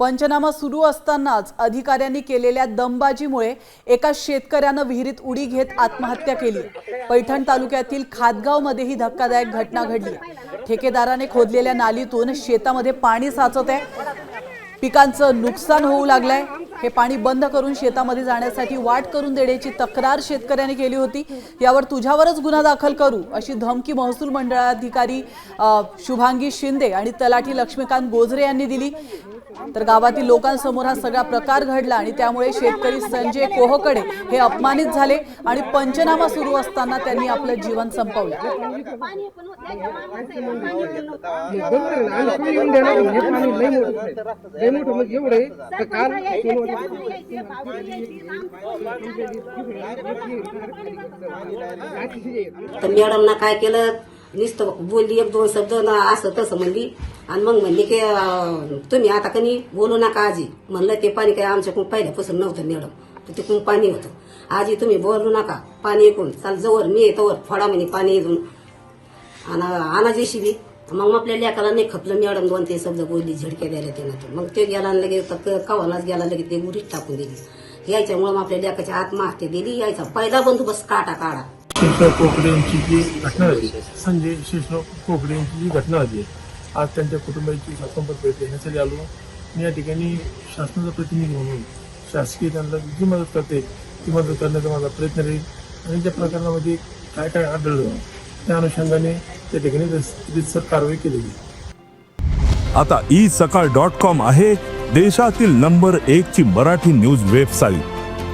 पंचनामा सुरू असतानाच अधिकाऱ्यांनी केलेल्या दमबाजीमुळे एका शेतकऱ्यानं विहिरीत उडी घेत आत्महत्या केली. पैठण तालुक्यातील खातगावमध्ये ही धक्कादायक घटना घडली. ठेकेदाराने खोदलेल्या नालीतून शेतामध्ये पाणी साचत आहे. पिकांचं नुकसान होऊ लागलंय. हे पाणी बंद करून शेतामध्ये जाण्यासाठी वाट करून देण्याची तक्रार शेतकऱ्याने केली होती. यावर तुझ्यावरच गुन्हा दाखल करू अशी धमकी महसूल मंडळाधिकारी शुभांगी शिंदे आणि तलाठी लक्ष्मीकांत गोजरे यांनी दिली. तर गावातील लोकांसमोर हा सगळा प्रकार घडला आणि त्यामुळे शेतकरी संजय कोहकडे हे अपमानित झाले आणि पंचनामा सुरू असताना त्यांनी आपलं जीवन संपवलं. मॅडमना काय केलं? नुसतं बोलली एक दोन शब्द ना असं तसं म्हणली. आणि मग म्हणली की तुम्ही आता कनी बोलू नका आजी. म्हणलं ते पाणी काय आमच्याकडून पहिल्यापासून नव्हतं मॅडम तर तिकडून पाणी होतं. आजी तुम्ही बोलू नका. पाणी ऐकून. चाल जवळ मी येतोवर फडा म्हणे पाणी येऊन आणि आणा जेशी मग आपल्या लेकाला नाही खपलं मॅडम दोन ते शब्द बोलली झिडक्या द्यायला त्यानं मग ते गेला आणि लगेच तर कवालाच गेला लगेच ते गुढीत टाकून दिली. यायच्यामुळं मग आपल्या लेकाच्या आत्महत्या दिली. यायचा पहिला बंदोबस्त काटा काढा. शेषराव कोकडे यांची जी घटना झाली संजय शेषराव कोकडे यांची जी घटना झाली आज त्यांच्या कुटुंबाची संपर्क देण्यासाठी आलो. मी या ठिकाणी शासनाचा प्रतिनिधी म्हणून शासकीय त्यांना जी मदत करते ती मदत करण्याचा माझा प्रयत्न राहील. आणि त्या प्रकरणामध्ये काय काय आढळलं त्या अनुषंगाने त्या ठिकाणी रितसर कारवाई केली आता ई सकाळ डॉट कॉम आहे देशातील नंबर एक ची मराठी न्यूज वेबसाईट